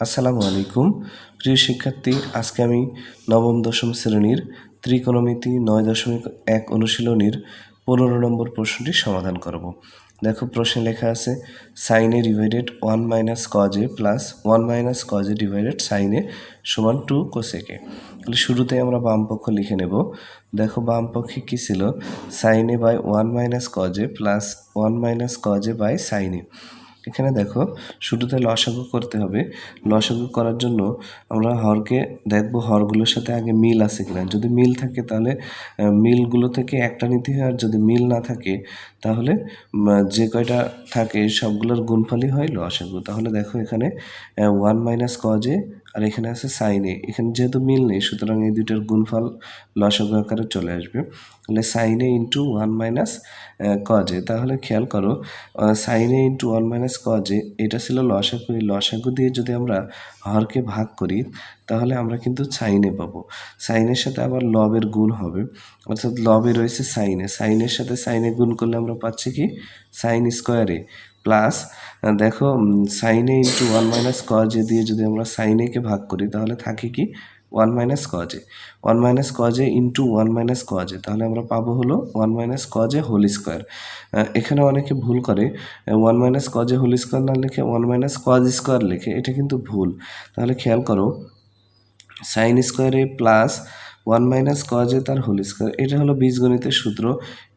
আসসালামু আলাইকুম। প্রিয় শিক্ষার্থী, আজকে আমি নবম, দশম শ্রেণির ত্রিকোণমিতি নয় দশমিক এক অনুশীলনীর পনেরো নম্বর প্রশ্নটি সমাধান করব। দেখো, প্রশ্নে লেখা আছে সাইনে divided one minus কজে plus one minus কজে ডিভাইডেড সাইনে সমান টু কোসেকে তাহলে শুরুতে আমরা বাম পক্ষ লিখে নেব। দেখো, বাম পক্ষে কী ছিল? সাইনে by one minus কজে plus one minus কজে by সাইনে এখানে দেখো শুরুতে লসাগু করতে হবে। লসাগু করার জন্য আমরা হরকে দেখব হরগুলোর সাথে আগে মিল আছে কিনা। যদি মিল থাকে তাহলে মিলগুলো থেকে একটা নিতে হয়, আর যদি মিল না থাকে তাহলে যে কয়টা থাকে সবগুলোর গুণফলই হয় লসাগু। তাহলে দেখো এখানে ওয়ান মাইনাস কজে আর এখানে আছে সাইনে এখানে যেহেতু মিল নেই, সুতরাং এই দুইটার গুণফল লসাগু আকারে চলে আসবে। তাহলে সাইনে ইন্টু ওয়ান মাইনাস কজে তাহলে খেয়াল করো সাইনে ইন্টু ওয়ান মাইনাস কজে এটা ছিল লসাগু। এই লসাগু দিয়ে যদি আমরা হরকে ভাগ করি, তাহলে আমরা কিন্তু সাইনে পাবো। সাইনের সাথে আবার লবের গুণ হবে। অর্থাৎ লবে রয়েছে সাইনে সাইনের সাথে সাইনে গুণ করলে আমরা পাচ্ছি কি? সাইন স্কোয়ারে প্লাস দেখো সাইনে ইন্টু ওয়ান মাইনাস কজে দিয়ে যদি আমরা সাইনেকে ভাগ করি, তাহলে থাকে কি? One minus কজে one minus কজে into one minus কজে তাহলে আমরা পাবো হলো ওয়ান মাইনাস কজে হোল স্কোয়ার এখানে অনেকে ভুল করে ওয়ান মাইনাস কজে হোল স্কোয়ার না লিখে ওয়ান মাইনাস কজ স্কোয়ার লেখে, এটা কিন্তু ভুল। তাহলে খেয়াল করো সাইন স্কোয়ারে প্লাস ওয়ান মাইনাস কজে তার হোল স্কোয়ার এটা হলো বীজগণিতের সূত্র।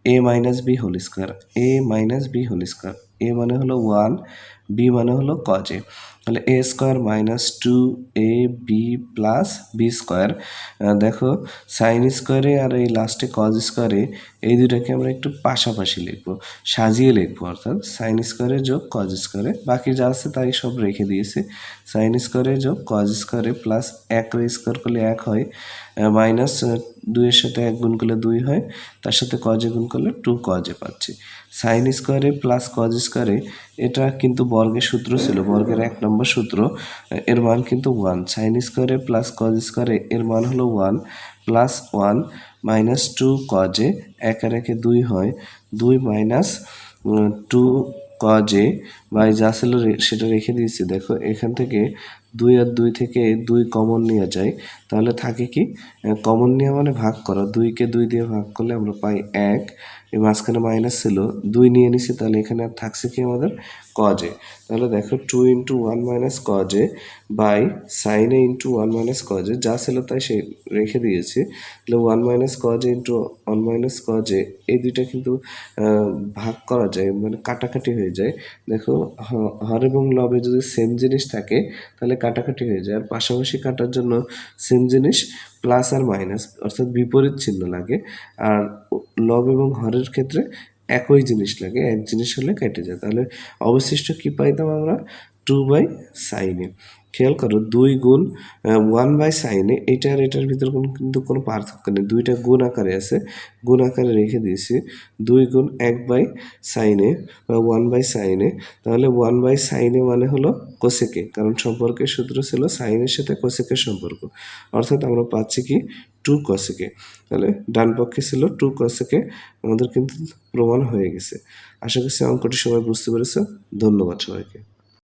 A minus B whole square A minus B whole square A মানে হলো ওয়ান বি মানে হলো কজে তাহলে A square minus two A B plus B square দেখো সাইন স্কোয়ারে আর এই লাস্টে কজ স্কোয়ারে এই দুটাকে আমরা একটু পাশাপাশি লিখব, সাজিয়ে লিখব, অর্থাৎ সাইন স্কোয়ারে যোগ কজ স্কোয়ারে বাকি যা আছে তাই সব রেখে দিয়েছি। সাইন স্কোয়ারে যোগ কজ স্কোয়ারে প্লাস এক স্কোয়ার করলে এক হয় মাইনাস দুইয়ের সাথে এক গুণ করলে দুই হয়, তার সাথে কজে গুণ করলে টু কজে পাচ্ছি। সাইন স্কোয়ারে প্লাস কজ স্কোয়ারে এটা কিন্তু বর্গের সূত্র ছিল, বর্গের এক নম্বর সূত্র, এর মান কিন্তু ওয়ান সাইন স্কোয়ারে প্লাস কজ স্কোয়ারে এর মান হলো one plus one minus two কজে এক আর একে দুই হয়। দুই মাইনাস টু কজে বা যা ছিল সেটা রেখে দিয়েছি। দেখো, এখান থেকে দুই আর দুই থেকে দুই কমন নেওয়া যায়, তাহলে থাকে কি কমন নেওয়া মানে ভাগ করা, দুইকে দুই দিয়ে ভাগ করলে আমরা পাই এক, এই মাঝখানে মাইনাস ছিল, দুই নিয়ে নিছি, তাহলে এখানে আর থাকছে কি আমাদের কজে তাহলে দেখো two into one minus কজে by সাইনে ইন্টু ওয়ান মাইনাস কজে যা ছিল তাই সে রেখে দিয়েছি। তাহলে one minus কজে into one minus কজে এই দুইটা কিন্তু ভাগ করা যায় মানে কাটাকাটি হয়ে যায়। দেখো হর এবং লবে যদি সেম জিনিস থাকে, তাহলে কাটাকাটি হয়ে যায়। আর পাশাপাশি কাটার জন্য সেম জিনিস প্লাস আর মাইনাস অর্থাৎ বিপরীত চিহ্ন লাগে। আর লব এবং হরের ক্ষেত্রে একই জিনিস লাগে, এক জিনিস হলে কেটে যায়। তাহলে অবশিষ্ট কি পাইতাম আমরা? টু বাই সাইনে খেয়াল করো, দুই গুণ ওয়ান বাই সাইনে এটা আর এটার ভিতর কোনো কিন্তু কোনো পার্থক্য নেই। দুইটা গুণ আকারে আছে, গুণ আকারে রেখে দিয়েছি। দুই গুণ এক বাই সাইনে বা ওয়ান বাই সাইনে তাহলে ওয়ান বাই সাইনে মানে হলো কোসেকে, কারণ সম্পর্কের সূত্র ছিল সাইনের সাথে কোসেকের সম্পর্ক। অর্থাৎ আমরা পাচ্ছি কি টু কসেকে। তাহলে ডান পক্ষে ছিল টু কসেকে, আমাদের কিন্তু প্রমাণ হয়ে গেছে। আশা করছি অঙ্কটি সবাই বুঝতে পেরেছে। ধন্যবাদ সবাইকে।